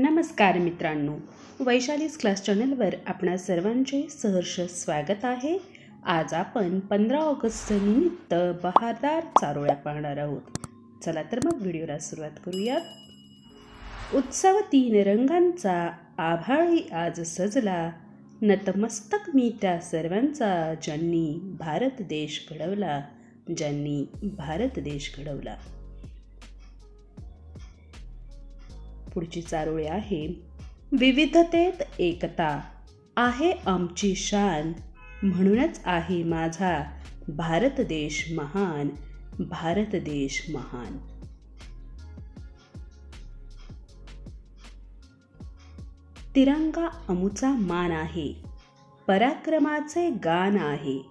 नमस्कार मित्रांनो. वैशालीस क्लास चॅनलवर आपणा सर्वांचे सहर्ष स्वागत आहे. आज आपण पंधरा ऑगस्ट निमित्त बहारदार चारोळ्या पाहणार आहोत. चला तर मग व्हिडिओला सुरुवात करूयात. उत्सव तीन रंगांचा आभाळी आज सजला. नतमस्तक मी त्या सर्वांचा ज्यांनी भारत देश घडवला ज्यांनी भारत देश घडवला. पुढची चारोळी आहे. विविधतेत एकता आहे आमची शान. म्हणूनच आहे माझा भारत देश महान भारत देश महान. तिरंगा अमुचा मान आहे पराक्रमाचे गान आहे.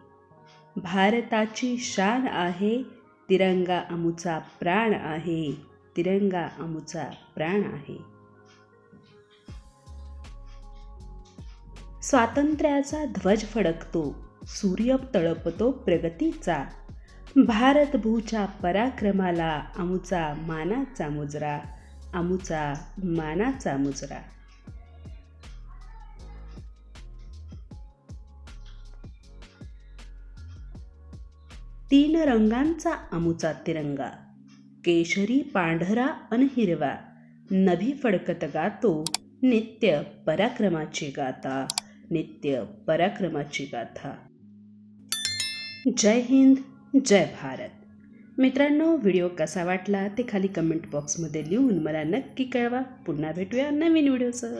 भारताची शान आहे तिरंगा अमुचा प्राण आहे. तिरंगा अमुचा प्राण आहे. स्वातंत्र्याचा ध्वज फडकतो सूर्य तळपतो प्रगतीचा. भारतभूच्या पराक्रमाला अमुचा मानाचा मुजरा अमुचा मानाचा मुजरा. तीन रंगांचा अमुचा तिरंगा केशरी पांढरा अन हिरवा. नभी फडकत गातो नित्य पराक्रमाची गाथा नित्य पराक्रमाची गाथा. जय हिंद जय भारत. मित्रांनो व्हिडिओ कसा वाटला ते खाली कमेंट बॉक्समध्ये लिहून मला नक्की कळवा. पुन्हा भेटूया नवीन व्हिडिओसह.